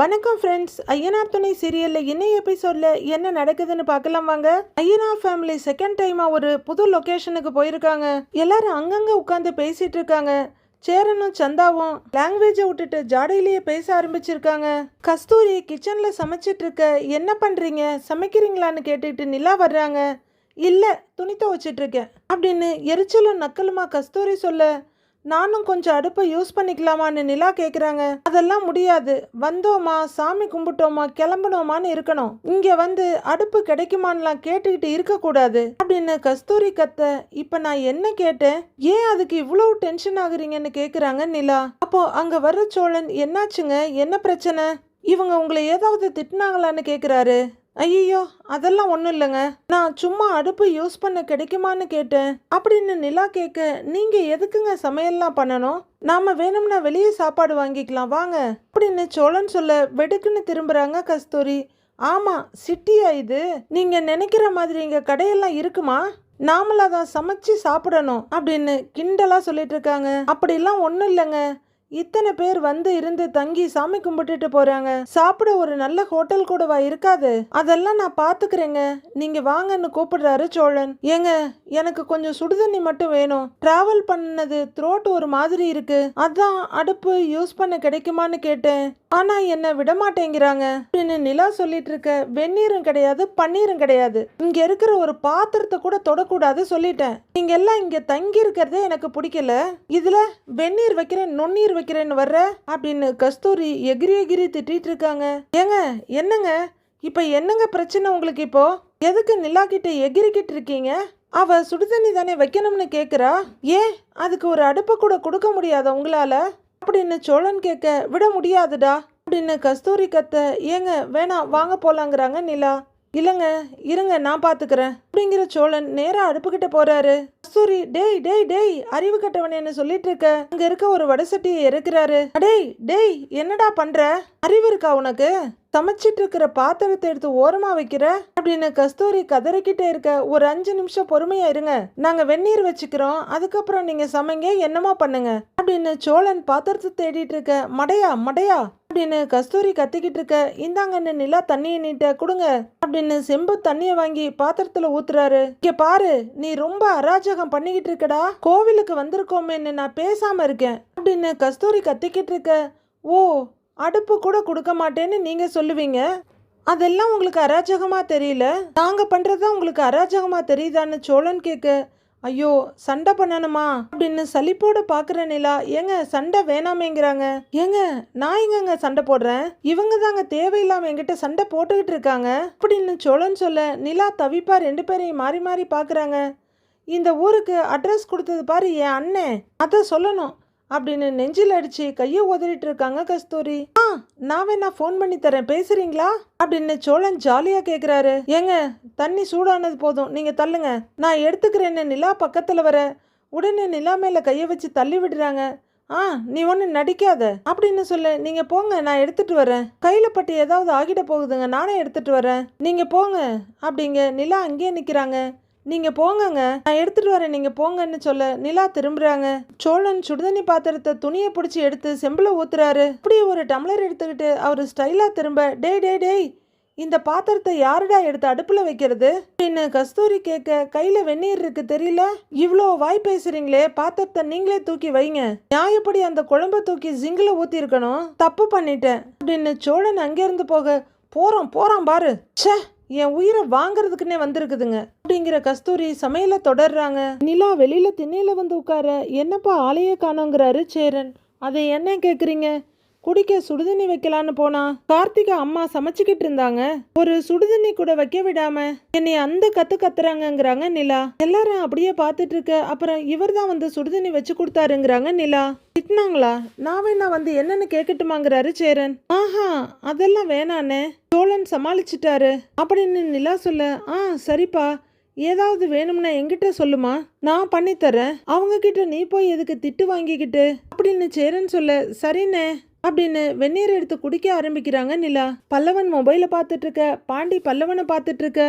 வணக்கம் ஃப்ரெண்ட்ஸ் ஐயனார் துணை சீரியலில் இன்னைய எபிசோடில் என்ன நடக்குதுன்னு பார்க்கலாம் வாங்க. ஐயனார் ஃபேமிலி செகண்ட் டைமாக ஒரு புது லொக்கேஷனுக்கு போயிருக்காங்க. எல்லாரும் அங்கங்கே உட்காந்து பேசிகிட்டு இருக்காங்க. சேரனும் சந்தாவும் லாங்குவேஜை விட்டுட்டு ஜாடையிலேயே பேச ஆரம்பிச்சிருக்காங்க. கஸ்தூரி கிச்சனில் சமைச்சிட்டு இருக்க என்ன பண்ணுறீங்க சமைக்கிறீங்களான்னு கேட்டுட்டு நிலா வர்றாங்க. இல்லை துணி துவச்சிட்ருக்கேன் அப்படின்னு எரிச்சலும் நக்கலுமா கஸ்தூரி சொல்ல நானும் கொஞ்சம் அடுப்பை யூஸ் பண்ணிக்கலாமான்னு நிலா கேட்குறாங்க அதெல்லாம் முடியாது. வந்தோமா? சாமி கும்பிட்டோமா? கிளம்புனோமான்னு இருக்கணும். இங்கே வந்து அடுப்பு கிடைக்குமான்லாம் கேட்டுக்கிட்டு இருக்கக்கூடாது. அப்படின்னு கஸ்தூரி கத்த இப்போ நான் என்ன கேட்டேன்? ஏன் அதுக்கு இவ்வளவு டென்ஷன் ஆகுறீங்கன்னு கேட்குறாங்க நிலா. அப்போ அங்கே வர்ற சோழன் என்னாச்சுங்க? என்ன பிரச்சனை? இவங்க உங்களை ஏதாவது திட்டினாங்களான்னு கேட்குறாரு ஐயோ அதெல்லாம் ஒன்றும் இல்லைங்க. நான் சும்மா அடுப்பு யூஸ் பண்ண கிடைக்குமான்னு கேட்டேன். அப்படின்னு நிலா கேட்க நீங்கள் எதுக்குங்க சமையல்லாம் பண்ணணும்? நாம வேணும்னா வெளியே சாப்பாடு வாங்கிக்கலாம் வாங்க. அப்படின்னு சோழன் சொல்ல வெடுக்குன்னு திரும்புறாங்க கஸ்தூரி. ஆமாம் சிட்டியா இது? நீங்கள் நினைக்கிற மாதிரி இங்கே கடையெல்லாம் இருக்குமா? நாமளாக தான் சமைச்சு சாப்பிடணும். அப்படின்னு கிண்டலா சொல்லிட்டு இருக்காங்க. அப்படிலாம் ஒன்றும் இல்லைங்க. இத்தனை பேர் வந்து இருந்து தங்கி சாமி கும்பிட்டுட்டு போறாங்க. சாப்பிட ஒரு நல்ல ஹோட்டல் கூடவா இருக்காது? அதெல்லாம் நான் பாத்துக்கிறேங்க. நீங்க வாங்கன்னு கூப்பிடுறாரு சோழன். ஏங்க எனக்கு கொஞ்சம் சுடுதண்ணி மட்டும் வேணும். டிராவல் பண்ணது த்ரோட் ஒரு மாதிரி இருக்கு. அதான் அடுப்பு யூஸ் பண்ண கிடைக்குமான்னு கேட்டேன். ஆனா என்ன விட மாட்டேங்கிறாங்க அப்படின்னு நிலா சொல்லிட்டு இருக்க வெந்நீரும் கிடையாது பன்னீரும் கிடையாது. இங்க இருக்கிற ஒரு பாத்திரத்தை கூட தொடக்கூடாது சொல்லிட்டேன். நீங்க எல்லாம் இங்க தங்கி இருக்கிறதே எனக்கு பிடிக்கல. இதுல வெந்நீர் வைக்கிறேன் நுண்ணீர் வைக்கிறேன்னு வர்ற? அப்படின்னு கஸ்தூரி எகிரி எகிரி திட்டிட்டு இருக்காங்க. ஏங்க என்னங்க? இப்ப என்னங்க பிரச்சனை உங்களுக்கு இப்போ? எதுக்கு நிலா கிட்ட எகிரிக்கிட்டு இருக்கீங்க? அவ சுடுதண்ணி தானே வைக்கணும்னு கேக்குறா? ஏன்? அதுக்கு ஒரு அடுப்பை கூட கொடுக்க முடியாத உங்களால? அப்படின்னு சோழன் கேட்க விட முடியாதுடா. அப்படின்னு கஸ்தூரி கத்த ஏங்க வேணாம் வாங்க போலாங்கிறாங்க நிலா. இல்லைங்க இருங்க நான் பார்த்துக்கிறேன். அப்படிங்கிற சோழன் நேராக அடுப்புக்கிட்ட போறாரு. கஸ்தூரி டேய் டேய் டேய் அறிவு கட்டவனேன்னு சொல்லிட்டு இருக்க. அங்க இருக்க ஒரு வடசட்டியை இறக்குறாரு டேய் டேய் என்னடா பண்ற? அறிவு இருக்கா உனக்கு? சமைச்சிட்டு இருக்கிற பாத்திரத்தை எடுத்து ஓரமா வைக்கிற? அப்படின்னு கஸ்தூரி கதறிக்கிட்டே இருக்க. ஒரு அஞ்சு நிமிஷம் பொறுமையா இருங்க. நாங்க வெந்நீர் வச்சுக்கிறோம். அதுக்கப்புறம் நீங்க சமைங்க என்னமா பண்ணுங்க. அப்படின்னு சோழன் பாத்திரத்தை தேடிட்டு இருக்க. மடையா மடையா. அப்படின்னு கஸ்தூரி கத்திக்கிட்டு இருக்க இந்தாங்கன்னு நிலா தண்ணியை நீட்ட கொடுங்க அப்படின்னு செம்பு தண்ணியை வாங்கி பாத்திரத்துல ஊத்துறாரு. இங்க பாரு நீ ரொம்ப அராஜகம் பண்ணிக்கிட்டு இருக்கடா. கோவிலுக்கு வந்திருக்கோமேன்னு நான் பேசாம இருக்கேன் அப்படின்னு கஸ்தூரி கத்திக்கிட்டு இருக்க. ஓ அடுப்பு கூட கொடுக்க மாட்டேன்னு நீங்க சொல்லுவீங்க? அதெல்லாம் உங்களுக்கு அராஜகமா தெரியல? நாங்க பண்றதா உங்களுக்கு அராஜகமா தெரியுதான்னு சோழன் கேட்க ஐயோ சண்டை பண்ணணுமா? அப்படின்னு சலிப்போட பாக்குற நிலா ஏங்க சண்டை வேணாமேங்கிறாங்க. ஏங்க நான் எங்கங்க சண்டை போடுறேன்? இவங்க தாங்க தேவையில்லாம என்கிட்ட சண்டை போட்டுக்கிட்டு இருக்காங்க. அப்படின்னு சோழன் சொல்ல நிலா தவிப்பா ரெண்டு பேரையும் மாறி மாறி பாக்குறாங்க. இந்த ஊருக்கு அட்ரஸ் கொடுத்தது பாரு என் அண்ணன் அதை சொல்லணும். அப்படின்னு நெஞ்சில் அடிச்சு கையை உதறிட்டு இருக்காங்க கஸ்தூரி. ஆ நான் வேணா ஃபோன் பண்ணி தரேன். பேசுறீங்களா? அப்படின்னு சோழன் ஜாலியா கேக்குறாரு. ஏங்க தண்ணி சூடானது போதும். நீங்க தள்ளுங்க. நான் எடுத்துக்கிறேன்னு நிலா பக்கத்துல வர. உடனே நிலா மேல கையை வச்சு தள்ளி விடுறாங்க. ஆ நீ ஒன்று நடிக்காத. அப்படின்னு சொல்லு. நீங்க போங்க நான் எடுத்துட்டு வரேன். கையில பட்டு ஏதாவது ஆகிட போகுதுங்க. நானே எடுத்துட்டு வரேன். நீங்க போங்க அப்படிங்க நிலா அங்கேயே நிற்கிறாங்க நீங்க போங்கங்க. நான் எடுத்துட்டு வரேன். நீங்க போங்கன்னு சொல்ல நிலா திரும்புறாங்க. சோழன் சுடுதண்ணி பாத்திரத்தை துணியை பிடிச்சி எடுத்து செம்பில் ஊத்துறாரு. இப்படி ஒரு டம்ளர் எடுத்துக்கிட்டு அவர் ஸ்டைலா திரும்ப டேய் டே டேய் இந்த பாத்திரத்தை யாருடா எடுத்து அடுப்புல வைக்கிறது? அப்படின்னு கஸ்தூரி கேட்க கையில வெந்நீர் இருக்கு தெரியல? இவ்வளோ வாய் பேசுறீங்களே பாத்திரத்தை நீங்களே தூக்கி வைங்க. நியாயப்படி அந்த குழம்ப தூக்கி ஜிங்கில் ஊத்தி இருக்கணும் தப்பு பண்ணிட்டேன். அப்படின்னு சோழன் அங்கிருந்து போக போறோம் போறோம் பாரு. ச்சே! என் உயிரை வாங்குறதுக்குன்னே வந்திருக்குதுங்க. அப்படிங்கிற கஸ்தூரி சமையல தொடர்றாங்க. நிலா வெளியில திண்ணையில வந்து உட்கார என்னப்பா ஆளையே காணோங்கிறாரு சேரன். அதை என்ன கேக்குறீங்க? குடிக்க சுடுதண்ணி வைக்கலான்னு போனா கார்த்திகா அம்மா சமைச்சுக்கிட்டு இருந்தாங்க. ஒரு சுடுதண்ணி கூட வைக்க விடாம என்னை அந்த கத்து கத்துறாங்கங்கிறாங்க நிலா. எல்லாரும் அப்படியே பார்த்துட்டு இருக்க அப்புறம் இவர் தான் வந்து சுடுதண்ணி வச்சு கொடுத்தாருங்கிறாங்க நிலா. திட்டினாங்களா? நான் வேணா வந்து என்னன்னு கேட்கட்டுமாங்கிறாரு சேரன். ஆஹா அதெல்லாம் வேணானே. சோழன் சமாளிச்சிட்டாரு. அப்படின்னு நிலா சொல்ல ஆ சரிப்பா. ஏதாவது வேணும்னா எங்கிட்ட சொல்லுமா. நான் பண்ணித்தரேன். அவங்க கிட்ட நீ போய் எதுக்கு திட்டு வாங்கிக்கிட்டு? அப்படின்னு சேரன் சொல்ல சரிண்ணே. அப்படின்னு வெந்நீர் எடுத்து குடிக்க ஆரம்பிக்கிறாங்க நிலா. பல்லவன் மொபைலை பார்த்துட்டு இருக்க பாண்டி பல்லவனை பார்த்துட்டு இருக்க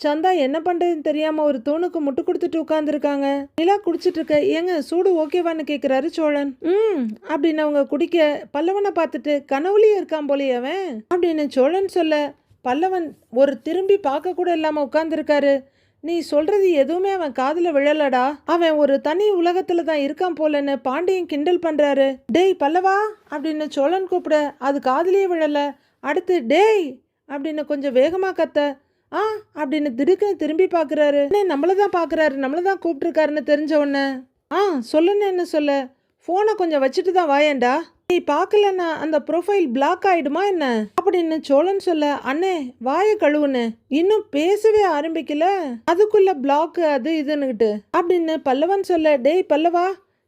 சந்தா என்ன பண்றதுன்னு தெரியாம ஒரு தூணுக்கு முட்டு கொடுத்துட்டு உட்காந்துருக்காங்க நிலா குடிச்சிட்டு இருக்க ஏங்க சூடு ஓகேவான்னு கேக்குறாரு சோழன். ம் அப்படின்னு அவங்க குடிக்க பல்லவனை பார்த்துட்டு கனவுலயே இருக்கான் போலயே அவன் அப்படின்னு சோழன் சொல்ல. பல்லவன் ஒரு திரும்பி பார்க்க கூட இல்லாம உட்காந்துருக்காரு நீ சொல்றது எதுவுமே அவன் காதுல விழலடா. அவன் ஒரு தனி உலகத்துல தான் இருக்கான் போலன்னு பாண்டியன் கிண்டல் பண்றாரு. டேய் பல்லவா அப்படின்னு சோழன் கூப்பிட அது காதலியே விழல. அடுத்து டேய் அப்படின்னு கொஞ்சம் வேகமா கத்த ஆ அப்படின்னு திடுக்குன்னு திரும்பி பார்க்குறாரு நம்மளை தான் பார்க்குறாரு நம்மளை தான் கூப்பிட்டுருக்காருன்னு தெரிஞ்ச உடனே. ஆ சொல்லுன்னு என்ன சொல்ல ஃபோனை கொஞ்சம் வச்சுட்டு தான் வாயேன்டா. நீ பார்க்கலன்னா அந்த ப்ரொஃபைல் பிளாக் ஆயிடுமா என்ன? அப்படின்னு சோழன் சொல்ல அண்ணே வாயை கழுவுன்னு இன்னும் பேசவே ஆரம்பிக்கல. அதுக்குள்ள பிளாக் அது இதுன்னுகிட்டு. அப்படின்னு பல்லவன் சொல்ல டேய் பல்லவா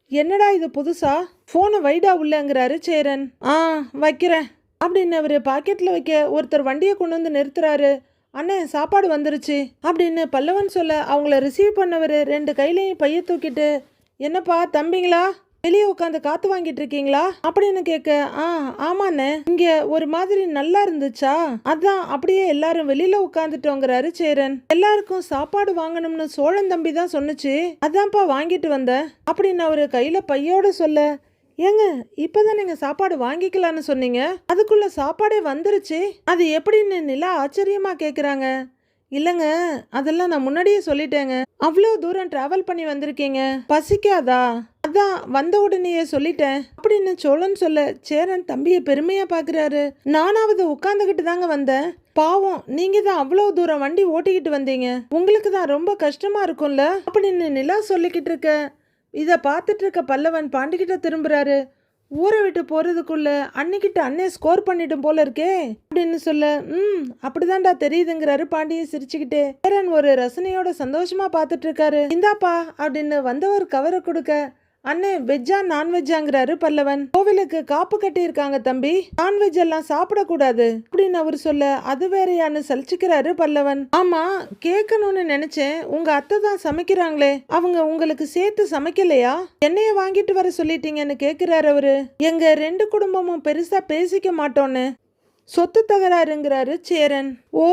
என்னடா இது புதுசா? ஃபோனை வைடா உள்ளங்கிறாரு சேரன். ஆ வைக்கிறேன். அப்படின்னு அவர் பாக்கெட்டில் வைக்க ஒருத்தர் வண்டியை கொண்டு வந்து நிறுத்துறாரு. அண்ணே சாப்பாடு வந்துருச்சு. அப்படின்னு பல்லவன் சொல்ல அவங்கள ரிசீவ் பண்ணவர் ரெண்டு கையிலையும் பைய தூக்கிட்டு என்னப்பா தம்பிங்களா? வெளியே உட்காந்து காத்து வாங்கிட்டு இருக்கீங்களா? அப்படின்னு கேட்க ஆ ஆமாண்ணே. இங்க ஒரு மாதிரி நல்லா இருந்துச்சா? அதான் அப்படியே எல்லாரும் வெளியில உட்காந்துட்டோங்கிறாரு சேரன். எல்லாருக்கும் சாப்பாடு வாங்கணும்னு சோழன் தம்பி தான் சொன்னுச்சு. அதான்ப்பா வாங்கிட்டு வந்தேன் அப்படின்னு அவரு கையில பையோட சொல்ல ஏங்க இப்பதான் நீங்க சாப்பாடு வாங்கிக்கலாம்னு சொன்னீங்க. அதுக்குள்ள சாப்பாடே வந்துருச்சு. அது எப்படின்னு நிலா ஆச்சரியமா கேக்குறாங்க. இல்லைங்க அதெல்லாம் நான் முன்னாடியே சொல்லிட்டேங்க. அவ்வளோ தூரம் டிராவல் பண்ணி வந்திருக்கீங்க. பசிக்காதா? அதான் வந்த உடனேயே சொல்லிட்டேன். அப்படின்னு சோழன் சொல்ல சேரன் தம்பியை பெருமையாக பார்க்குறாரு நானாவது உட்காந்துக்கிட்டு தாங்க வந்தேன். பாவம் நீங்க தான் அவ்வளோ தூரம் வண்டி ஓட்டிக்கிட்டு வந்தீங்க. உங்களுக்கு தான் ரொம்ப கஷ்டமா இருக்கும்ல? அப்படின்னு நிலா சொல்லிக்கிட்டு இருக்க. இதை பார்த்துட்டு இருக்க பல்லவன் பாண்டிக்கிட்ட திரும்புறாரு. ஊரை விட்டு போகிறதுக்குள்ள அன்னைக்கிட்ட அண்ணே ஸ்கோர் பண்ணிட்டும் போல இருக்கே. அப்படின்னு சொல்ல ம் அப்படிதான்டா தெரியுதுங்கிறாரு பாண்டியன் சிரிச்சுக்கிட்டே. பேரன் ஒரு ரசனையோட சந்தோஷமா பார்த்துட்டு இருக்காரு. இந்தாப்பா அப்படின்னு வந்தவர் கவரை கொடுக்க அண்ணே வெஜ்ஜா நான்வெஜ்ஜாங்கிறாரு பல்லவன். கோவிலுக்கு காப்பு கட்டியிருக்காங்க தம்பி. நான்வெஜ் எல்லாம் சாப்பிடக்கூடாது அப்படின்னு அவர் சொல்ல அது வேறையான்னு சலிச்சுக்கிறாரு பல்லவன். ஆமா கேட்கணும்னு நினைச்சேன். உங்க அத்தை தான் சமைக்கிறாங்களே. அவங்க உங்களுக்கு சேர்த்து சமைக்கலையா? என்னைய வாங்கிட்டு வர சொல்லிட்டீங்கன்னு கேக்குறாரு அவரு. எங்க ரெண்டு குடும்பமும் பெருசா பேசிக்க மாட்டோன்னு சொத்து தகராறுங்கிறாரு சேரன். ஓ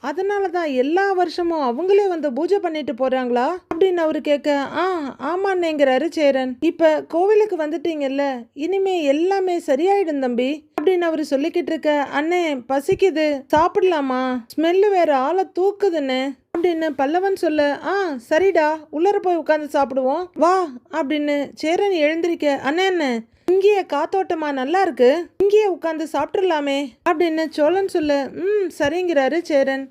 அதனால தான் எல்லா வருஷமும் அவங்களே வந்து பூஜை பண்ணிட்டு போறாங்களா? அப்படின்னு அவரு கேட்க ஆ ஆமாண்ணேங்கிறாரு சேரன். இப்ப கோவிலுக்கு வந்துட்டீங்கல்ல இனிமே எல்லாமே சரியாயிடும் தம்பி அப்படின்னு அவரு சொல்லிக்கிட்டு இருக்க அண்ணே பசிக்குது சாப்பிடலாமா? ஸ்மெல்லு வேற ஆளை தூக்குதுன்னு அப்படின்னு பல்லவன் சொல்ல ஆ சரிடா உள்ளர போய் உட்காந்து சாப்பிடுவோம் வா அப்படின்னு சேரன் எழுந்திருக்க அண்ணே இங்கேயே காத்தோட்டமா நல்லா இருக்கு. இங்கேயே உட்காந்து சாப்பிட்றலாமே அப்படின்னு சோழன் சொல்லு. ம் சரிங்கிறாரு சேரன்.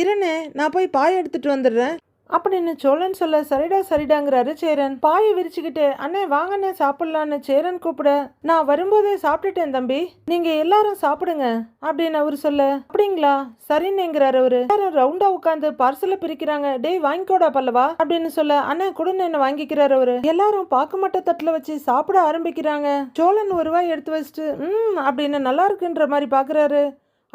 இரணே நான் போய் பாய் எடுத்துட்டு வந்துடுறேன். அப்படின்னு சோழன் சொல்ல சரிடா சரிடாங்கிறாரு சேரன். பாயை விரிச்சுக்கிட்டு அண்ணே வாங்கண்ணே சாப்பிடலான்னு சேரன் கூப்பிட நான் வரும்போதே சாப்பிட்டுட்டேன் தம்பி. நீங்க எல்லாரும் சாப்பிடுங்க அப்படின்னு அவரு சொல்ல. அப்படிங்களா? சரின்னுங்கிறாரு அவரு. எல்லாரும் ரவுண்டா உட்காந்து பார்சலை பிரிக்கிறாங்க. டேய் வாங்கிக்கோடா பல்லவா அப்படின்னு சொல்ல அண்ணே கொடுன்னு என்ன வாங்கிக்கிறாரு அவரு. எல்லாரும் பாக்கு மட்ட தட்டுல வச்சு சாப்பிட ஆரம்பிக்கிறாங்க. சோழன் ஒருவாய் எடுத்து வச்சுட்டு ம் அப்படின்னு நல்லா இருக்குன்ற மாதிரி பாக்குறாரு.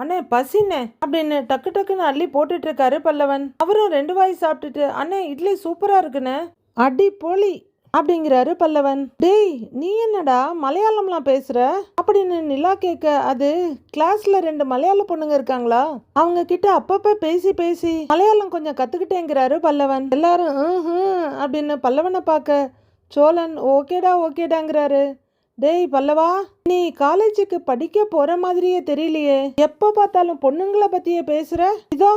அண்ணே பசிண்ணே அப்படின்னு டக்கு டக்குன்னு அள்ளி போட்டுட்டு இருக்காரு பல்லவன். அவரும் ரெண்டு வாய் சாப்பிட்டுட்டு அண்ணே இட்லி சூப்பரா இருக்குண்ணே. அடி போலி அப்படிங்கிறாரு பல்லவன். டேய் நீ என்னடா மலையாளம்லாம் பேசுற? அப்படின்னு நிலா கேட்க அது கிளாஸ்ல ரெண்டு மலையாள பொண்ணுங்க இருக்காங்களா? அவங்க கிட்ட அப்பப்ப பேசி பேசி மலையாளம் கொஞ்சம் கத்துக்கிட்டேங்கிறாரு பல்லவன். எல்லாரும் அப்படின்னு பல்லவனை பார்க்க சோழன் ஓகேடா ஓகேடாங்கிறாரு. டேய் பல்லவா நீ காலேஜுக்கு படிக்க போற மாதிரியே தெரியலையே. எப்ப பார்த்தாலும் பொண்ணுங்களை பத்தியே பேசுற? இதோ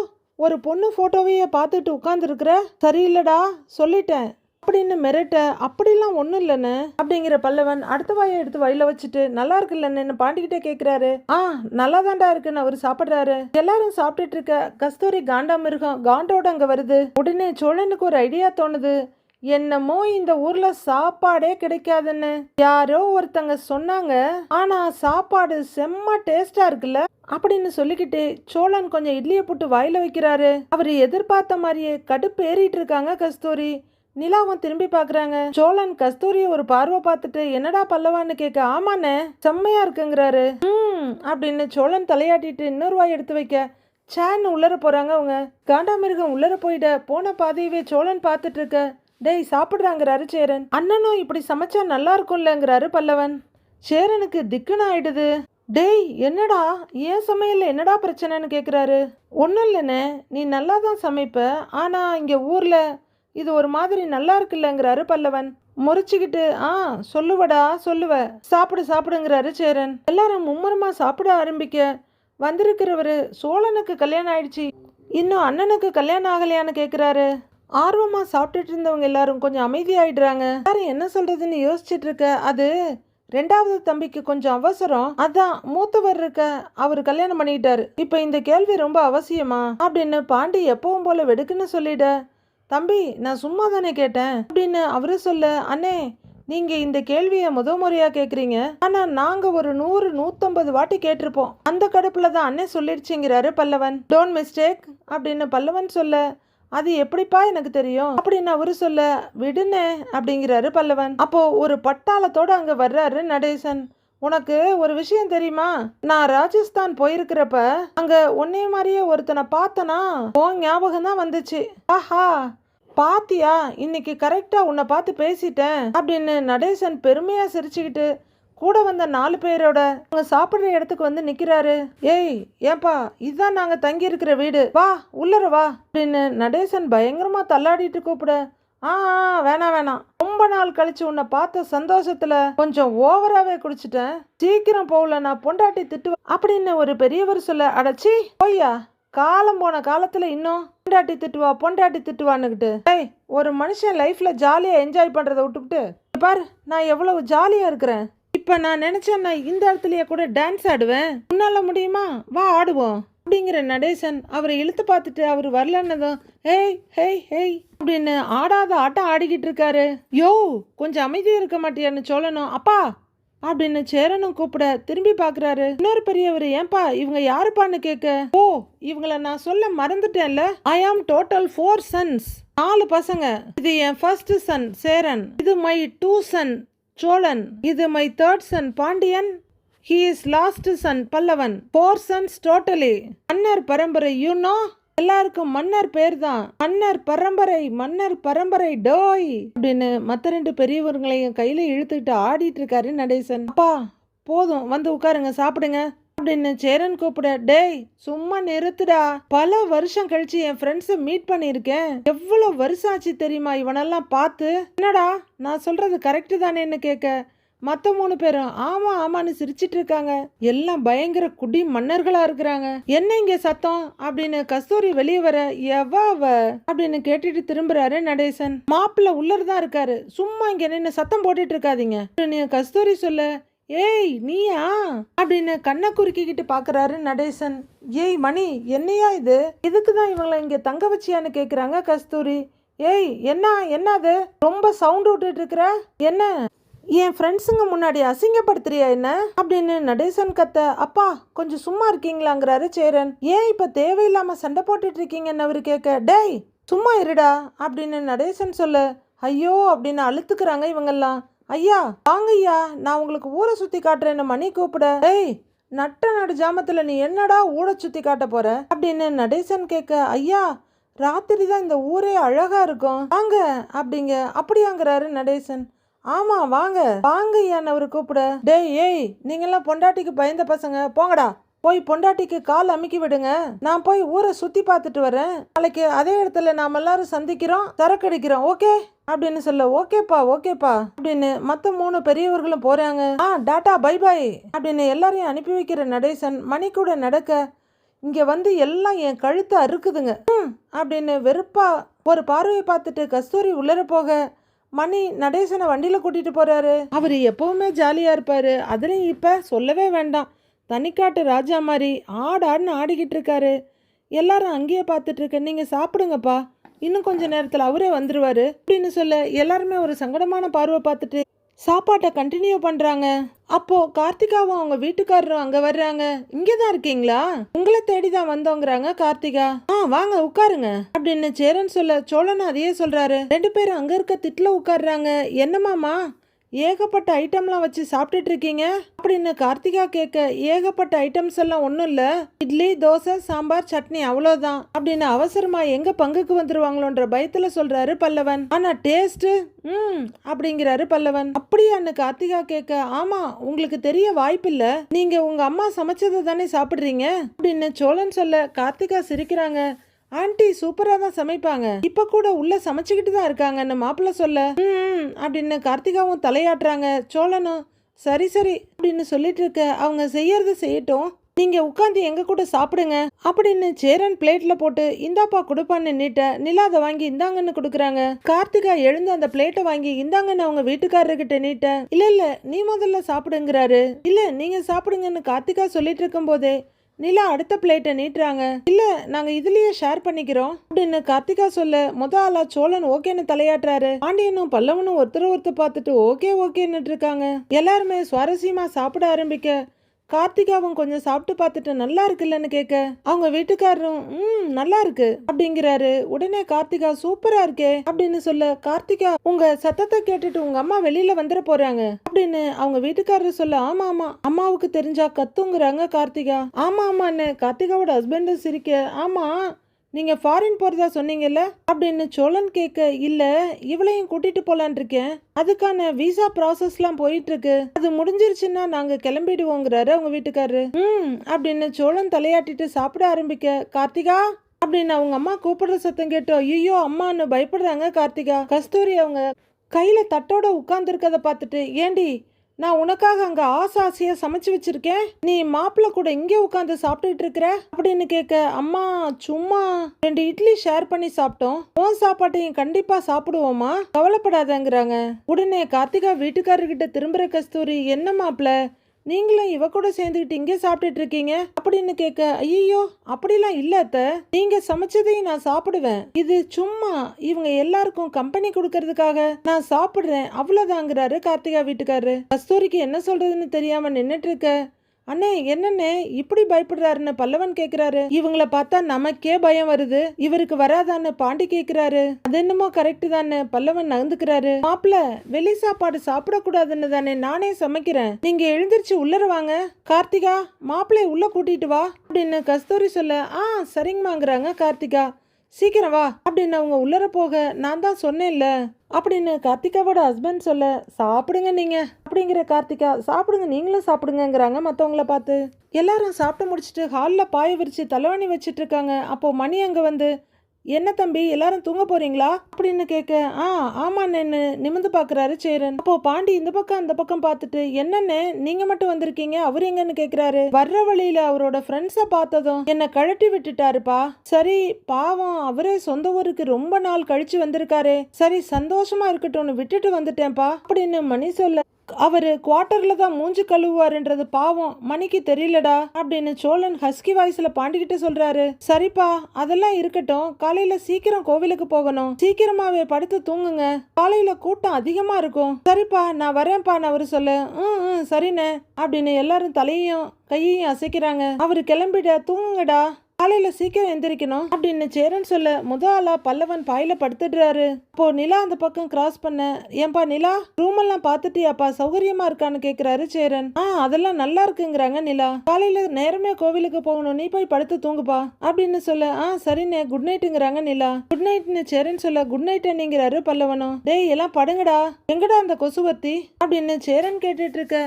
ஒரு பொண்ணு போட்டோவையே பார்த்துட்டு உட்காந்துருக்குற சரியில்லடா சொல்லிட்டேன். அப்படின்னு மிரட்ட அப்படிலாம் ஒன்றும் இல்லைன்னு அப்படிங்கிற பல்லவன் அடுத்த வாயை எடுத்து வயல வச்சுட்டு நல்லா இருக்குல்லன்னு பாண்டிக்கிட்டே கேட்குறாரு ஆ நல்லா தாண்டா இருக்குன்னு அவர் சாப்பிட்றாரு. எல்லாரும் சாப்பிட்டுட்டு இருக்க கஸ்தூரி காண்டா மிருகம் காண்டோட அங்கே வருது. உடனே சோழனுக்கு ஒரு ஐடியா தோணுது. என்னமோ இந்த ஊர்ல சாப்பாடே கிடைக்காதுன்னு. யாரோ ஒருத்தங்க சொன்னாங்க ஆனா சாப்பாடு செம்ம டேஸ்டா இருக்குல்ல அப்படின்னு சொல்லிக்கிட்டு சோழன் கொஞ்சம் இட்லியை போட்டு வாயில வைக்கிறாரு. அவர் எதிர்பார்த்த மாதிரியே கடுப்பு ஏறிட்டு இருக்காங்க கஸ்தூரி. நிலாவும் திரும்பி பாக்குறாங்க. சோழன் கஸ்தூரிய ஒரு பார்வை பார்த்துட்டு என்னடா பல்லவான்னு கேட்க ஆமாண்ணே செம்மையா இருக்குங்கிறாரு. ம் அப்படின்னு சோழன் தலையாட்டிட்டு இன்னொரு வாய் எடுத்து வைக்க சேன்னு உள்ளர போறாங்க அவங்க. காண்டாமிருகம் உள்ளர போயிட போன பாதையவே சோழன் பார்த்துட்டு இருக்க டேய் சாப்பிட்றாங்கிறாரு சேரன். அண்ணனும் இப்படி சமைச்சா நல்லா இருக்கும்லங்கிறாரு பல்லவன். சேரனுக்கு திக்குன்னு ஆயிடுது. டேய் என்னடா? ஏன் சமையல்ல என்னடா பிரச்சனைன்னு கேட்குறாரு ஒன்றும் இல்லைண்ணே நீ நல்லா தான் சமைப்ப ஆனால் இங்கே ஊரில் இது ஒரு மாதிரி நல்லா இருக்குல்லங்கிறாரு பல்லவன். முறிச்சுக்கிட்டு ஆ சொல்லுவடா சொல்லுவ. சாப்பிடு சாப்பிடுங்கிறாரு சேரன். எல்லாரும் மும்முரமாக சாப்பிட ஆரம்பிக்க வந்திருக்கிறவர் சோழனுக்கு கல்யாணம் ஆயிடுச்சு. இன்னும் அண்ணனுக்கு கல்யாணம் ஆகலையான்னு கேட்குறாரு ஆர்வமாக சாப்பிட்டுட்டு இருந்தவங்க எல்லாரும் கொஞ்சம் அமைதியாயிடுறாங்க. யாரும் என்ன சொல்றதுன்னு யோசிச்சுட்டு இருக்க அது ரெண்டாவது தம்பிக்கு கொஞ்சம் அவசரம். அதான் மூத்தவர் இருக்க அவர் கல்யாணம் பண்ணிக்கிட்டாரு இப்போ இந்த கேள்வி ரொம்ப அவசியமா? அப்படின்னு பாண்டி எப்பவும் போல வெடுக்குன்னு சொல்லிட தம்பி நான் சும்மா தானே கேட்டேன். அப்படின்னு அவரு சொல்ல அண்ணே நீங்க இந்த கேள்வியை முத முறையா கேக்குறீங்க. ஆனா நாங்க ஒரு நூறு நூத்தம்பது வாட்டி கேட்டிருப்போம். அந்த கடுப்புல தான் அண்ணே சொல்லிடுச்சுங்கிறாரு பல்லவன். டோன்ட் மிஸ்டேக் அப்படின்னு பல்லவன் சொல்ல அது எப்படிப்பா எனக்கு தெரியும்? அப்படின்னு அவரு சொல்ல விடுனே அப்படிங்கிறாரு பல்லவன். அப்போ ஒரு பட்டாளத்தோட அங்க வர்றாரு நடேசன். உனக்கு ஒரு விஷயம் தெரியுமா? நான் ராஜஸ்தான் போயிருக்கிறப்ப அங்க உன்னைய மாதிரியே ஒருத்தனை பார்த்தனா உன் ஞாபகம் தான் வந்துச்சு. ஆஹா பாத்தியா? இன்னைக்கு கரெக்டா உன்னை பார்த்து பேசிட்டேன் அப்படின்னு நடேசன் பெருமையா சிரிச்சுக்கிட்டு கூட வந்த நாலு பேரோட அவங்க சாப்பிடுற இடத்துக்கு வந்து நிக்கிறாரு. ஏய் ஏன்பா இதுதான் நாங்க தங்கி இருக்கிற வீடு. வா உள்ளர வா. அப்படின்னு நடேசன் பயங்கரமா தள்ளாடிட்டு கூப்பிட ஆ ஆ, வேணாம் வேணாம் ரொம்ப நாள் கழிச்சு உன்னை பார்த்த சந்தோஷத்துல கொஞ்சம் ஓவராகவே குடிச்சிட்டேன். சீக்கிரம் போகல நான் பொண்டாட்டி திட்டு அப்படின்னு ஒரு பெரியவர் சொல்ல அடைச்சி போய்யா. காலம் போன காலத்துல இன்னும் பொண்டாட்டி திட்டுவா பொண்டாட்டி திட்டுவான்னுக்கிட்டு ஏய் ஒரு மனுஷன் லைஃப்ல ஜாலியா என்ஜாய் பண்றதை விட்டுவிட்டு பாரு நான் எவ்வளவு ஜாலியா இருக்கிறேன். இப்போ நான் நினச்சேன்னா நான் இந்த இடத்துலயே கூட டான்ஸ் ஆடுவேன். உன்னால முடியுமா? வா ஆடுவோம். அப்படிங்கிற நடேசன் அவரை இழுத்து பார்த்துட்டு அவர் வரலன்னதும் ஹேய் ஹேய் ஹேய் அப்படின்னு ஆடாத ஆட்டம் ஆடிக்கிட்டு இருக்காரு. யோ கொஞ்சம் அமைதியாக இருக்க மாட்டியான்னு சொல்லணும். அப்பா அப்படின்னு சேரனும் கூப்பிட திரும்பி பார்க்குறாரு. இன்னொரு பெரியவர் ஏன்பா இவங்க யாருப்பான்னு கேட்க ஓ இவங்கள நான் சொல்ல மறந்துட்டேன்ல. ஐ ஆம் டோட்டல் ஃபோர் சன்ஸ் நாலு பசங்க. இது என் ஃபர்ஸ்ட் சன் சேரன். இது மை டூ சன் சோழன் இது my third son Pandiyan he is last son Pallavan four sons totally மன்னர் பரம்பரை யூ நோ எல்லாருக்கும் மன்னர் பேர் தான் மன்னர் பரம்பரை மன்னர் பரம்பரை டோய் அப்படின்னு மத்த ரெண்டு பெரியவர்களையும் கையில இழுத்துக்கிட்டு ஆடிட்டு இருக்காரு நடேசன். அப்பா போதும் வந்து உட்காருங்க சாப்பிடுங்க. அப்படின்னு சேரன் கூப்பிட டேய் சும்மா நிறுத்துடா. பல வருஷம் கழிச்சு என் ஃப்ரெண்ட்ஸை மீட் பண்ணியிருக்கேன். எவ்வளவு வருஷம் ஆச்சு தெரியுமா இவனெல்லாம் பார்த்து? என்னடா நான் சொல்றது கரெக்டு தானேன்னு கேட்க. மற்ற மூணு பேரும் ஆமா ஆமான்னு சிரிச்சிட்டு இருக்காங்க. எல்லாம் பயங்கர குடி மன்னர்களா இருக்கிறாங்க. என்ன இங்க சத்தம்? அப்படின்னு கஸ்தூரி வெளியே வர எவ அப்படின்னு கேட்டுட்டு திரும்புறாரு நடேசன். மாப்பிள்ள உள்ளர்தான் இருக்காரு. சும்மா இங்க என்ன சத்தம் போட்டுட்டு இருக்காதீங்க. கஸ்தூரி சொல்ல ஏய் நீயா? அப்படின்னு கண்ணை குறுக்கிக்கிட்டு பாக்குறாரு நடேசன். ஏய் மணி என்னையா இது? இதுக்கு தான் இவங்களை இங்க தங்க வச்சியான்னு கேக்குறாங்க கஸ்தூரி. ஏய் என்ன என்னது? ரொம்ப சவுண்ட் விட்டுட்டு இருக்கிற என்ன? என் ஃப்ரெண்ட்ஸுங்க முன்னாடி அசிங்கப்படுத்துறியா என்ன? அப்படின்னு நடேசன் கத்த அப்பா கொஞ்சம் சும்மா இருக்கீங்களாங்கிறாரு சேரன். ஏன் இப்ப தேவையில்லாம சண்டை போட்டுட்டு இருக்கீங்கன்னு அவரு கேட்க டேய் சும்மா இருடா. அப்படின்னு நடேசன் சொல்ல ஐயோ அப்படின்னு அழுத்துக்கிறாங்க இவங்கெல்லாம். ஐயா வாங்க ஐயா நான் உங்களுக்கு ஊரை சுத்தி காட்டுறேன்னு மணி கூப்பிட. ஏய் நட்ட நடு ஜாமத்துல நீ என்னடா ஊரை சுத்தி காட்ட போற? அப்படின்னு நடேசன் கேட்க ஐயா ராத்திரி தான் இந்த ஊரே அழகா இருக்கும். வாங்க அப்படிங்க. அப்படியாங்கிறாரு நடேசன். ஆமா வாங்க. வாங்க ஐயான்னு அவரு கூப்பிட. டேய் ஏய் நீங்கெல்லாம் பொண்டாட்டிக்கு பயந்த பசங்க. போங்கடா. போய் பொண்டாட்டிக்கு கால் அமுக்கி விடுங்க. நான் போய் ஊரை சுத்தி பார்த்துட்டு வரேன். நாளைக்கு அதே இடத்துல நாம எல்லாரும் சந்திக்கிறோம் சரக்கடிக்கிறோம் ஓகே? அப்படின்னு சொல்ல ஓகேப்பா ஓகேப்பா அப்படின்னு மத்த மூணு பெரியவர்களும் போறாங்க. ஆ டாட்டா பை பை அப்படின்னு எல்லாரையும் அனுப்பி வைக்கிற நடேசன் மணி கூட நடக்க இங்க வந்து எல்லாம் என் கழுத்தை அறுக்குதுங்க. ம், அப்படின்னு வெறுப்பா ஒரு பார்வையை பார்த்துட்டு கஸ்தூரி உள்ளர போக மணி நடேசனை வண்டியில கூட்டிட்டு போறாரு. அவர் எப்பவுமே ஜாலியா இருப்பாரு. அதுலயும் இப்ப சொல்லவே வேண்டாம். தனிக்காட்டு ராஜா மாதிரி ஆடாடுன்னு ஆடிக்கிட்டு இருக்காரு. எல்லாரும் அங்கேயே பார்த்துட்ருக்கேன் நீங்கள் சாப்பிடுங்கப்பா. இன்னும் கொஞ்ச நேரத்தில் அவரே வந்துடுவார் அப்படின்னு சொல்ல எல்லாருமே ஒரு சங்கடமான பார்வை பார்த்துட்டு சாப்பாட்டை கண்டினியூ பண்ணுறாங்க அப்போது கார்த்திகாவும் அவங்க வீட்டுக்காரரும் அங்கே வர்றாங்க. இங்கே தான் இருக்கீங்களா? உங்களை தேடி தான் வந்தோங்கிறாங்க கார்த்திகா. ஆ வாங்க உட்காருங்க. அப்படின்னு சேரன் சொல்ல சோழன் அதையே சொல்கிறாரு ரெண்டு பேரும் அங்கே இருக்க திட்டில் உட்கார்றாங்க. என்னமாமா ஏகப்பட்ட ஐட்டம்லாம் வச்சு சாப்பிட்டுட்டு இருக்கீங்க அப்படின்னு கார்த்திகா கேட்க ஏகப்பட்ட ஐட்டம்ஸ் எல்லாம் ஒன்றும் இல்லை. இட்லி தோசை சாம்பார் சட்னி அவ்வளோதான் அப்படின்னு அவசரமா எங்க பங்குக்கு வந்துருவாங்களோன்ற பயத்தில் சொல்றாரு பல்லவன். ஆனா டேஸ்ட் ம் அப்படிங்கிறாரு பல்லவன். அப்படியான்னு கார்த்திகா கேட்க ஆமா உங்களுக்கு தெரிய வாய்ப்பில்ல நீங்க உங்க அம்மா சமைச்சதை தானே சாப்பிட்றீங்க? அப்படின்னு சோழன் சொல்ல கார்த்திகா சிரிக்கிறாங்க. ஆண்டி சூப்பரா தான் சமைப்பாங்க. இப்ப கூட உள்ள சமைச்சுக்கிட்டு தான் இருக்காங்கன்னு மாப்பிள்ள சொல்ல. ம் அப்படின்னு கார்த்திகாவும் தலையாட்டுறாங்க. சோழனும் சரி சரி அப்படின்னு சொல்லிட்டு இருக்க. அவங்க செய்யறத செய்யட்டும். நீங்க உட்காந்து எங்க கூட சாப்பிடுங்க அப்படின்னு சேரன் பிளேட்ல போட்டு இந்தாப்பா கொடுப்பான்னு நீட்ட நிலா அதை வாங்கி இந்தாங்கன்னு கொடுக்குறாங்க. கார்த்திகா எழுந்து அந்த பிளேட்டை வாங்கி இந்தாங்கன்னு அவங்க வீட்டுக்காரர்கிட்ட நீட்ட இல்ல இல்ல நீ முதல்ல சாப்பிடுங்கிறாரு. இல்ல நீங்க சாப்பிடுங்கன்னு கார்த்திகா சொல்லிட்டு இருக்கும் போதே நிலா அடுத்த பிளேட்டை நீட்டுறாங்க. இல்ல நாங்க இதுலயே ஷேர் பண்ணிக்கிறோம். அப்படின்னு கார்த்திகா சொல்ல முத ஆளா சோழன் ஓகேன்னு தலையாட்டுறாரு. பாண்டியனும் பல்லவனும் ஒருத்தர் ஒருத்தர் பார்த்துட்டு ஓகே ஓகேன்னு இருக்காங்க. எல்லாருமே சுவாரஸ்யமா சாப்பிட ஆரம்பிக்க கார்த்திகாவும் கொஞ்சம் சாப்பிட்டு பார்த்துட்டு நல்லா இருக்குல்லன்னு கேட்க அவங்க வீட்டுக்காரரும் ம் நல்லா இருக்கு அப்படிங்கிறாரு. உடனே கார்த்திகா சூப்பரா இருக்கே அப்படின்னு சொல்ல கார்த்திகா உங்க சத்தத்தை கேட்டுட்டு உங்க அம்மா வெளியில வந்துட போறாங்க அப்படின்னு அவங்க வீட்டுக்காரர் சொல்ல ஆமா ஆமா அம்மாவுக்கு தெரிஞ்சா கத்துங்கிறாங்க கார்த்திகா. ஆமா ஆமான்னு கார்த்திகாவோட ஹஸ்பண்டும் சிரிக்க ஆமா நீங்கள் ஃபாரின் போகிறதா சொன்னீங்கல்ல? அப்படின்னு சோழன் கேட்க இல்லை இவளையும் கூட்டிட்டு போகலான்னு இருக்கேன். அதுக்கான விசா ப்ராசஸ்லாம் போயிட்டுருக்கு. அது முடிஞ்சிருச்சுன்னா நாங்கள் கிளம்பிடுவோங்கிறாரு அவங்க வீட்டுக்காரரு. ம் அப்படின்னு சோழன் தலையாட்டிட்டு சாப்பிட ஆரம்பிக்க கார்த்திகா அப்படின்னு அவங்க அம்மா கூப்பிடுற சத்தம் கேட்டோம் ஐயோ அம்மான்னு பயப்படுறாங்க கார்த்திகா. கஸ்தூரி அவங்க கையில் தட்டோட உட்காந்துருக்கதை பார்த்துட்டு ஏண்டி நான் உனக்காக அங்க ஆசை சமைச்சு வச்சிருக்கேன். நீ மாப்பிள்ளை கூட இங்கே உட்காந்து சாப்பிட்டுட்டு இருக்கிற? அப்படின்னு கேட்க அம்மா சும்மா. ரெண்டு இட்லி ஷேர் பண்ணி சாப்பிட்டோம். உன் சாப்பாட்டையும் கண்டிப்பா சாப்பிடுவோமா கவலைப்படாதங்கிறாங்க. உடனே கார்த்திகா வீட்டுக்காரர்கிட்ட திரும்புற கஸ்தூரி என்ன மாப்பிள்ள? நீங்களும் இவ கூட சேர்ந்துக்கிட்டு இங்கே சாப்பிட்டுட்டு இருக்கீங்க அப்படின்னு கேட்க ஐயோ அப்படிலாம் இல்லாத்த நீங்க சமைச்சதையும் நான் சாப்பிடுவேன். இது சும்மா இவங்க எல்லாருக்கும் கம்பெனி கொடுக்கறதுக்காக நான் சாப்பிடுறேன். அவ்வளவுதாங்கிறாரு கார்த்திகா வீட்டுக்காரரு. கஸ்தூரிக்கு என்ன சொல்றதுன்னு தெரியாம நின்னுட்டு இருக்க அண்ணே என்னண்ணே? இப்படி பயப்படுறாருன்னு பல்லவன் கேக்குறாரு. இவங்கள பார்த்தா நமக்கே பயம் வருது. இவருக்கு வராதான்னு பாண்டி கேக்குறாரு. அது என்னமோ கரெக்ட் தானே பல்லவன் நகர்ந்துக்கிறாரு மாப்பிள்ள வெளி சாப்பாடு சாப்பிடக்கூடாதுன்னு தானே நானே சமைக்கிறேன். நீங்க எழுந்திருச்சு உள்ளர வாங்க. கார்த்திகா மாப்பிளைய உள்ள கூட்டிட்டு வா. அப்படின்னு கஸ்தூரி சொல்ல ஆ சரிங்கம்மாங்கிறாங்க கார்த்திகா. சீக்கிரம் வா. அப்படின்னு அவங்க உள்ளர போக நான் தான் சொன்னேன்ல. அப்படின்னு கார்த்திகாவோட ஹஸ்பண்ட் சொல்ல சாப்பிடுங்க நீங்கள் அப்படிங்கிற கார்த்திகா சாப்பிடுங்க நீங்களும் சாப்பிடுங்கங்கிறாங்க மற்றவங்கள பார்த்து. எல்லாரும் சாப்பிட்டு முடிச்சிட்டு ஹாலில் பாய விரித்து தலைவாணி வச்சுட்டு இருக்காங்க. அப்போது மணி அங்கே வந்து என்ன தம்பி எல்லாரும் தூங்க போறீங்களா? அப்படின்னு கேட்க ஆ ஆமாண்ணேன்னு நிமிந்து பார்க்கறாரு சேரன். அப்போ பாண்டி இந்த பக்கம் அந்த பக்கம் பார்த்துட்டு என்னன்னு நீங்க மட்டும் வந்திருக்கீங்க? அவர் எங்கன்னு கேக்குறாரு. வர்ற வழியில அவரோட ஃப்ரெண்ட்ஸை பார்த்ததும் என்ன கழட்டி விட்டுட்டாருப்பா. சரி பாவம் அவரே சொந்த ஊருக்கு ரொம்ப நாள் கழிச்சு வந்திருக்காரு. சரி சந்தோஷமா இருக்கட்டும்னு விட்டுட்டு வந்துட்டேன்ப்பா. அப்படின்னு மணி சொல்ல அவர் குவார்ட்டரில் தான் மூஞ்சி கழுவுவாருன்றது பாவம். மணிக்கு தெரியலடா அப்படின்னு சோழன் ஹஸ்கி வாய்ஸில் பாண்டிக்கிட்ட சொல்கிறாரு சரிப்பா அதெல்லாம் இருக்கட்டும். காலையில் சீக்கிரம் கோவிலுக்கு போகணும். சீக்கிரமாவே படுத்து தூங்குங்க. காலையில் கூட்டம் அதிகமாக இருக்கும். சரிப்பா நான் வரேன்ப்பா நான் அவர் சொல்ல. ம் ம் சரிண்ணே அப்படின்னு எல்லாரும் தலையையும் கையையும் அசைக்கிறாங்க. அவர் கிளம்பிட தூங்குங்கடா. காலையில சீக்கிரம் எந்திரிக்கணும். அப்படின்னு சேரன் சொல்ல முத ஆளா பல்லவன் பாயில படுத்துடுறாரு. அப்போ நிலா அந்த பக்கம் கிராஸ் பண்ண ஏன்பா நிலா ரூம் எல்லாம் பாத்துட்டியாப்பா சௌகரியமா இருக்கான்னு கேக்குறாரு சேரன். ஆ அதெல்லாம் நல்லா இருக்குங்கிறாங்க நிலா. காலையில நேரமே கோவிலுக்கு போகணும். நீ போய் படுத்து தூங்குப்பா. அப்படின்னு சொல்ல ஆ சரிண்ணே குட் நைட்டுங்கிறாங்க நிலா. குட் நைட்னு சேரன் சொல்ல குட் நைட் அண்ணிங்கிறாரு பல்லவனும் டேய் எல்லாம் படுங்கடா. எங்கடா அந்த கொசுவத்தி? அப்படின்னு சேரன் கேட்டுட்டு இருக்க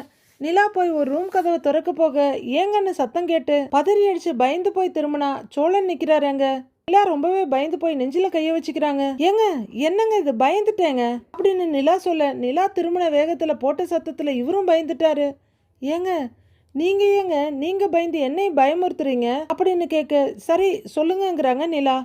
நிலா போய் ஒரு ரூம் கதவை திறக்க போக ஏங்கன்னு சத்தம் கேட்டு பதறி அடிச்சு பயந்து போய் திரும்பினா சோழன் நிக்கிறாரு அங்க. நிலா ரொம்பவே பயந்து போய் நெஞ்சில கைய வச்சுக்கிறாங்க. ஏங்க என்னங்க இது? பயந்துட்டேங்க. அப்படின்னு நிலா சொல்ல நிலா திருமண வேகத்துல போட்ட சத்தத்துல இவரும் பயந்துட்டாரு. ஏங்க நீங்க ஏங்க நீங்க பயந்து என்னையும் பயமுறுத்துறீங்க? அப்படின்னு கேட்க சரி சொல்லுங்கங்கிறாங்க நிலா.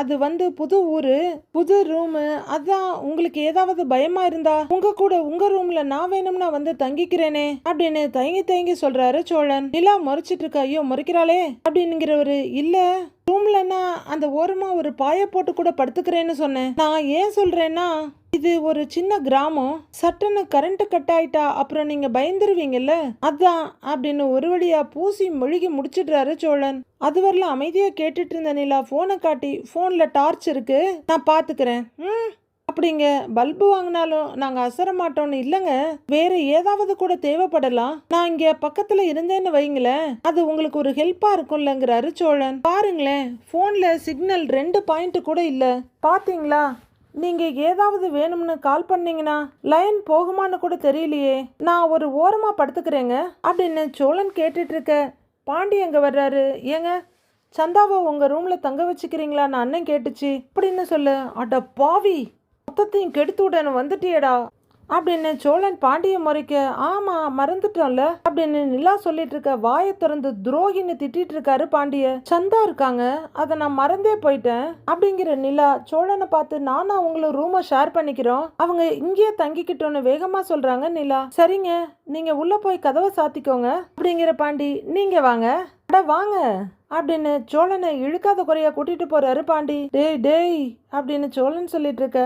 அது வந்து புது ஊரு புது ரூமு அதான் உங்களுக்கு ஏதாவது பயமா இருந்தா உங்க கூட உங்க ரூம்ல நான் வேணும்னா வந்து தங்கிக்கிறேனே அப்படின்னு தயங்கி தயங்கி சொல்றாரு சோழன். நிலா முறைச்சிட்டு இருக்கா ஐயோ முறைக்கிறாளே அப்படின்னுங்கிறவரு இல்ல ரூம்லன்னா அந்த ஓரமா ஒரு பாய போட்டு கூட படுத்துக்கிறேன்னு சொன்னேன். நான் ஏன் சொல்றேன்னா இது ஒரு சின்ன கிராமம். சட்டன்னு கரண்ட் கட் ஆயிட்டா அப்புறம் நீங்க பயந்துருவீங்கல்ல? அதான் அப்படின்னு ஒரு வழியா பூசி மொழிகி முடிச்சிடுறாரு சோழன். அது வரல அமைதியா கேட்டுட்டு இருந்த நிலா போனை காட்டி போன்ல டார்ச் இருக்கு நான் பாத்துக்கிறேன். ம். அப்படிங்க. பல்பு வாங்கினாலும் நாங்க அசர மாட்டோம்னு இல்லைங்க. வேற ஏதாவது கூட தேவைப்படலாம். நான் இங்க பக்கத்துல இருந்தேன்னு வைங்களேன். அது உங்களுக்கு ஒரு ஹெல்ப்பா இருக்கும்லங்கிறாரு சோழன். பாருங்களேன் போன்ல சிக்னல் ரெண்டு பாயிண்ட் கூட இல்ல. பாத்தீங்களா? நீங்கள் ஏதாவது வேணும்னு கால் பண்ணீங்கன்னா லைன் போகுமான்னு கூட தெரியலையே. நான் ஒரு ஓரமாக படுத்துக்கிறேங்க. அப்படின்னு சோழன் கேட்டுட்ருக்க பாண்டி எங்கே வர்றாரு? ஏங்க சந்தாவை உங்கள் ரூமில் தங்க வச்சுக்கிறீங்களா நான் அண்ணன் கேட்டுச்சு. அப்படின்னு சொல்லு அட பாவி மொத்தத்தையும் கெடுத்து விடணும் வந்துட்டியடா? அப்படின்னு சோழன் பாண்டிய முறைக்க ஆமா மறந்துட்டோம்ல அப்படின்னு நிலா சொல்லிட்டு இருக்க வாயை திறந்து துரோகின்னு திட்டிட்டு இருக்காரு பாண்டிய. சந்தா இருக்காங்க அதை நான் மறந்தே போயிட்டேன் அப்படிங்கிற நிலா சோழனை பார்த்து நானும் உங்களை ரூமை ஷேர் பண்ணிக்கிறோம் அவங்க இங்கேயே தங்கிக்கிட்டோன்னு வேகமா சொல்றாங்க நிலா. சரிங்க நீங்க உள்ள போய் கதவை சாத்திக்கோங்க அப்படிங்கிற பாண்டி நீங்க வாங்க. அட வாங்க அப்படின்னு சோழனை இழுக்காத குறையா கூட்டிட்டு போறாரு பாண்டி. டேய் டேய் அப்படின்னு சோழன் சொல்லிட்டு இருக்க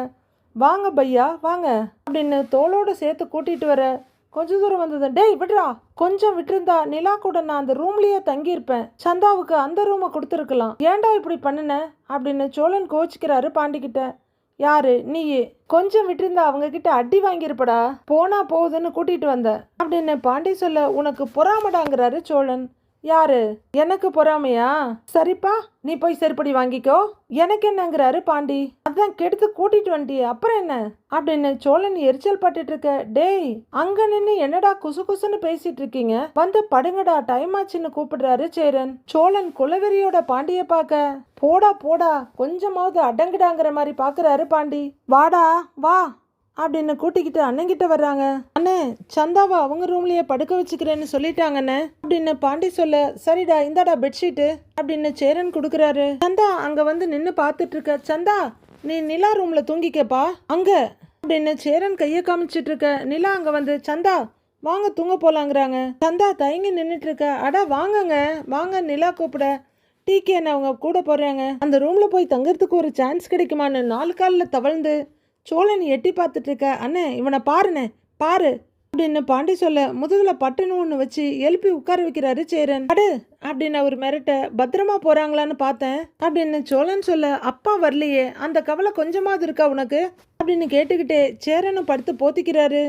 வாங்க பையா வாங்க. அப்படின்னு தோளோடு சேர்த்து கூட்டிட்டு வர கொஞ்ச தூரம் வந்தது. டேய் விடுறா. கொஞ்சம் விட்டுருந்தா நிலா கூட நான் அந்த ரூம்லேயே தங்கியிருப்பேன். சந்தாவுக்கு அந்த ரூமை கொடுத்துருக்கலாம். ஏன்டா இப்படி பண்ணின? அப்படின்னு சோழன் கோச்சிக்கிறாரு பாண்டிக்கிட்ட. யாரு? நீயே. கொஞ்சம் விட்டுருந்தா அவங்க கிட்ட அடி வாங்கியிருப்படா. போனா போகுதுன்னு கூட்டிட்டு வந்த. அப்படின்னு பாண்டி சொல்ல உனக்கு பொறாமடாங்கிறாரு சோழன். யாரு? எனக்கு பொறாமையா? சரிப்பா நீ போய் செருப்படி வாங்கிக்கோ. எனக்கு என்னங்கிறாரு பாண்டி. அதான் கெடுத்து கூட்டிட்டு வண்டி அப்புறம் என்ன? அப்படின்னு சோழன் எரிச்சல் பட்டுட்டு இருக்க டேய் அங்க நின்னு என்னடா குசு குசுன்னு பேசிட்டு இருக்கீங்க? வந்து படுங்கடா டைம் ஆச்சுன்னு கூப்பிடுறாரு சேரன். சோழன் குலவெறியோட பாண்டிய பார்க்க போடா போடா கொஞ்சமாவது அடங்குடாங்கிற மாதிரி பாக்குறாரு பாண்டி. வாடா வா. அப்படின்னு கூட்டிக்கிட்டு அண்ணங்கிட்ட வர்றாங்க. அண்ணே சந்தாவை அவங்க ரூம்லயே படுக்க வச்சுக்கிறேன்னு சொல்லிட்டாங்கண்ணே அப்படின்னு பாண்டி சொல்ல சரிடா இந்தாடா பெட்ஷீட்டு அப்படின்னு சேரன் கொடுக்குறாரு. சந்தா அங்க வந்து நின்று பார்த்துட்டு இருக்க சந்தா நீ நிலா ரூம்ல தூங்கிக்கப்பா. அங்க. அப்படின்னு சேரன் கையை காமிச்சிட்டு இருக்க நிலா அங்க வந்து சந்தா வாங்க தூங்க போலாங்கிறாங்க. சந்தா தயங்கி நின்றுட்டு இருக்க அட வாங்கங்க. வாங்க நிலா கூப்பிட. டீக்கே என்ன அவங்க கூட போறாங்க. அந்த ரூம்ல போய் தங்கறதுக்கு ஒரு சான்ஸ் கிடைக்குமான்னு நாலு காலில் தவழ்ந்து சோழன் எட்டி பார்த்துட்டு இருக்க அண்ணே இவனை பாருண்ணே பாரு. அப்படின்னு பாண்டி சொல்ல முதுகுல பட்டுன்னு ஒன்று வச்சு எழுப்பி உட்கார வைக்கிறாரு சேரன். அடு அப்படின்னு அவர் மிரட்ட பத்திரமா போறாங்களான்னு பார்த்தேன் அப்படின்னு சோழன் சொல்ல அப்பா வரலையே அந்த கவலை கொஞ்சமாவது இருக்கா உனக்கு? அப்படின்னு கேட்டுக்கிட்டே சேரனும் படுத்து போத்திக்கிறாரு.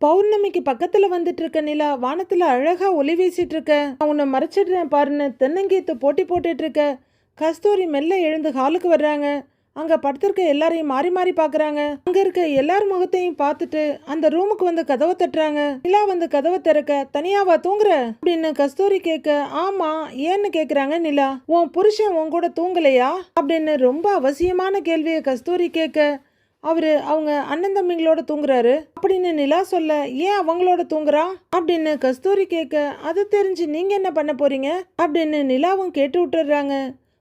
பௌர்ணமிக்கு பக்கத்துல வந்துட்டு இருக்க நிலா வானத்துல அழகா ஒளி வீசிட்டு இருக்க உன்னை மறைச்சிடுறேன் பாருன்னு தென்னங்கீத்து போட்டி போட்டுட்டு இருக்க கஸ்தூரி மெல்ல எழுந்து ஹாலுக்கு வர்றாங்க. அங்கே படுத்திருக்க எல்லாரையும் மாறி மாறி பார்க்குறாங்க அங்கே இருக்க எல்லார் முகத்தையும் பார்த்துட்டு அந்த ரூமுக்கு வந்து கதவை தட்டுறாங்க. நிலா வந்து கதவை திறக்க தனியாவா தூங்குற? அப்படின்னு கஸ்தூரி கேட்க ஆமா ஏன்னு கேட்குறாங்க நிலா. உன் புருஷன் உன் கூட தூங்கலையா? அப்படின்னு ரொம்ப அவசியமான கேள்வியை கஸ்தூரி கேட்க அவரு அவங்க அண்ணன் தம்பிங்களோட தூங்குறாரு. அப்படின்னு நிலா சொல்ல ஏன் அவங்களோட தூங்குறா? அப்படின்னு கஸ்தூரி கேட்க அது தெரிஞ்சு நீங்க என்ன பண்ண போறீங்க? அப்படின்னு நிலாவும் கேட்டு விட்டுறாங்க.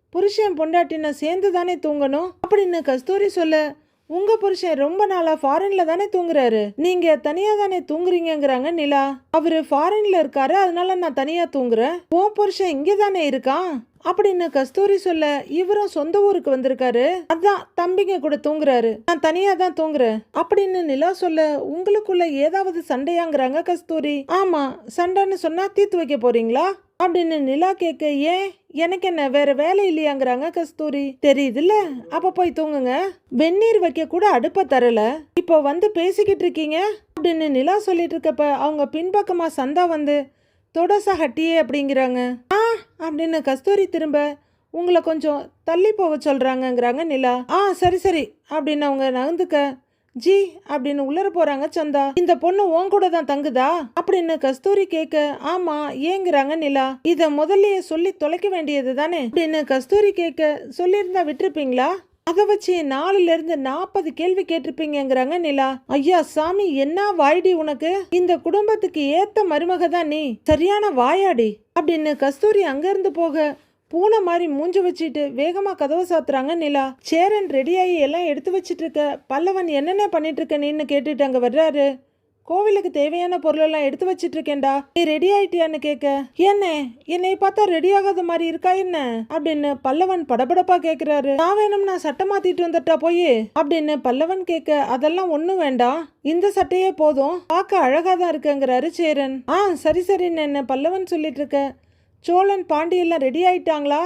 புருஷன் பொண்டாட்டின சேர்ந்து தானே தூங்கணும்? அப்படின்னு கஸ்தூரி சொல்ல உங்க புருஷன் ரொம்ப நாளா ஃபாரின்ல தானே தூங்குறாரு? நீங்க தனியா தானே தூங்குறீங்கிறாங்க நிலா. அவரு ஃபாரின்ல இருக்காரு அதனால நான் தனியா தூங்குறேன். உன் புருஷன் இங்கே தானே இருக்கான்? அப்படின்னு கஸ்தூரி சொல்ல இவரும் சொந்த ஊருக்கு வந்திருக்காரு. அதான் தம்பிங்க கூட தூங்குறாரு. நான் தனியா தான் தூங்குறேன். அப்படின்னு நிலா சொல்ல உங்களுக்குள்ள ஏதாவது சண்டையாங்கிறாங்க கஸ்தூரி. ஆமா சண்டைன்னு சொன்னா தீர்த்து வைக்க போறீங்களா? அப்படின்னு நிலா கேட்க ஏன்? எனக்கு என்ன வேற வேலை இல்லையாங்கிறாங்க கஸ்தூரி. தெரியுதுல்ல? அப்ப போய் தூங்குங்க. வெந்நீர் வைக்க கூட அடுப்ப தரல. இப்போ வந்து பேசிக்கிட்டு இருக்கீங்க? அப்படின்னு நிலா சொல்லிட்டு இருக்கப்ப அவங்க பின்பக்கமா சந்தா வந்து தொடசா ஹட்டியே அப்படிங்கிறாங்க. ஆ அப்படின்னு கஸ்தூரி திரும்ப உங்களை கொஞ்சம் தள்ளி போக சொல்கிறாங்கங்கிறாங்க நிலா. ஆ சரி சரி. அப்படின்னு அவங்க நகர்ந்துக்க ஜி அப்படின்னு உள்ளர போறாங்க சந்தா. இந்த பொண்ணு உன் கூட தான் தங்குதா? அப்படின்னு கஸ்தூரி கேட்க ஆமா ஏங்குறாங்க நிலா. இத முதல்லயே சொல்லி தொலைக்க வேண்டியது தானே? அப்படின்னு கஸ்தூரி கேட்க சொல்லியிருந்தா விட்டுருப்பீங்களா? அதை வச்சு நாலுல இருந்து நாற்பது கேள்வி கேட்டிருப்பீங்கங்கிறாங்க நிலா. ஐயா சாமி என்ன வாய்டி உனக்கு? இந்த குடும்பத்துக்கு ஏத்த மருமக தான் நீ. சரியான வாயாடி. அப்படின்னு கஸ்தூரி அங்கிருந்து போக பூனை மாதிரி மூஞ்ச வச்சுட்டு வேகமா கதவை சாத்துறாங்க நிலா. சேரன் ரெடியாகி எல்லாம் எடுத்து வச்சிட்டு இருக்க பல்லவன் என்னென்ன பண்ணிட்டு இருக்க நீன்னு கேட்டுட்டு அங்க வர்றாரு. கோவிலுக்கு தேவையான பொருளெல்லாம் எடுத்து வச்சிட்டு இருக்கேன்டா நீ ரெடி ஆயிட்டியான்னு கேட்க என்ன? என்னை பார்த்தா ரெடி ஆகாத மாதிரி இருக்கா என்ன? அப்படின்னு பல்லவன் படபடப்பா கேட்கிறாரு நான் வேணும்னா சட்டை மாத்திட்டு வந்துட்டா போய்? அப்படின்னு பல்லவன் கேட்க அதெல்லாம் ஒண்ணும் வேண்டாம் இந்த சட்டையே போதும். பார்க்க அழகா தான் இருக்குங்கிறாரு சேரன். ஆ சரி சரின்னு என்ன பல்லவன் சொல்லிட்டு இருக்க சோழன் பாண்டியெல்லாம் ரெடி ஆயிட்டாங்களா?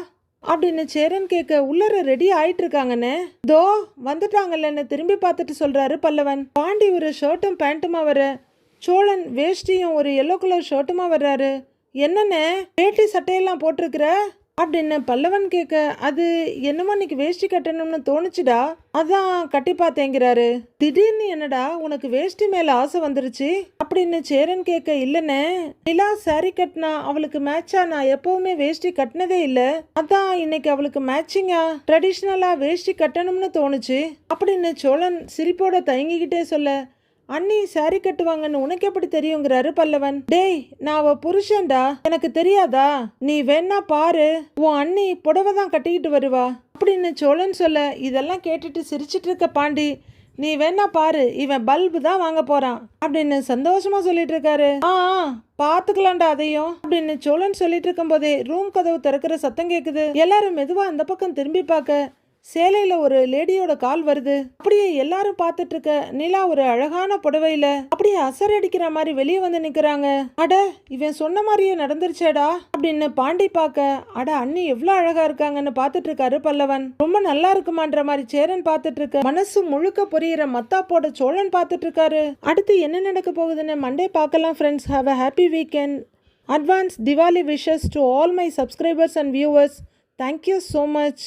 அப்படின்னு சேரன் கேட்க உள்ளர ரெடி ஆயிட்டு இருக்காங்கன்னு தோ வந்துட்டாங்கல்லன்னு திரும்பி பார்த்துட்டு சொல்றாரு பல்லவன். பாண்டி ஒரு ஷர்ட்டும் பேண்ட்டுமா வர. சோழன் வேஷ்டியும் ஒரு எல்லோ கலர் ஷர்ட்டுமா வர்றாரு. என்னண்ணே வேட்டி சட்டையெல்லாம் போட்டிருக்கிற? அப்படின்னு பல்லவன் கேட்க அது என்னமோ இன்னைக்கு வேஷ்டி கட்டணும்னு தோணுச்சுடா. அதான் கட்டி பார்த்தேங்கிறாரு. திடீர்னு என்னடா உனக்கு வேஷ்டி மேல ஆசை வந்துருச்சு? அப்படின்னு சேரன் கேட்க இல்லைண்ணே நிலா சாரி கட்டினா அவளுக்கு மேட்சா நான் எப்பவுமே வேஷ்டி கட்டினதே இல்லை. அதான் இன்னைக்கு அவளுக்கு மேட்சிங்கா ட்ரெடிஷ்னலா வேஷ்டி கட்டணும்னு தோணுச்சு. அப்படின்னு சோழன் சிரிப்போட தயங்கிக்கிட்டே சொல்ல அண்ணி சாரி கட்டுவாங்கன்னு உனக்கு எப்படி தெரியுங்கிறாரு பல்லவன். டேய் நான் அவ புருஷன்டா. எனக்கு தெரியாதா? நீ வேணா பாரு. உன் அண்ணி புடவை தான் கட்டிக்கிட்டு வருவா. அப்படின்னு சோழன் சொல்ல இதெல்லாம் கேட்டுட்டு சிரிச்சிட்டு இருக்க பாண்டி. நீ வேணா பாரு இவன் பல்பு தான் வாங்க போறான். அப்படின்னு சந்தோஷமா சொல்லிட்டு இருக்காரு. ஆ பாத்துக்கலாம்டா அதையும். அப்படின்னு சோழன் சொல்லிட்டு இருக்கும்போதே ரூம் கதவு திறக்கிற சத்தம் கேக்குது. எல்லாரும் மெதுவா அந்த பக்கம் திரும்பி பார்க்க சேலையில ஒரு லேடியோட கால் வருது. அப்படியே எல்லாரும் பார்த்துட்டு இருக்க நிலா ஒரு அழகான புடவையில அப்படியே அசரடிக்கிற மாதிரி வெளியே வந்து நிக்கிறாங்க. அட இவன் சொன்ன மாதிரியே நடந்துருச்சேடா அப்படின்னு பாண்டி பார்க்க அட அண்ணி எவ்வளவு அழகா இருக்காங்கன்னு பார்த்துட்டு இருக்காரு பல்லவன். ரொம்ப நல்லா இருக்குமான்ற மாதிரி சேரன் பார்த்துட்டு இருக்க மனசு முழுக்க பொரியிற மத்தாப்போட சோழன் பார்த்துட்டு இருக்காரு அடுத்து என்ன நடக்க போகுதுன்னு மண்டே பார்க்கலாம் friends have a happy weekend advance Diwali wishes to all my subscribers and viewers thank you so much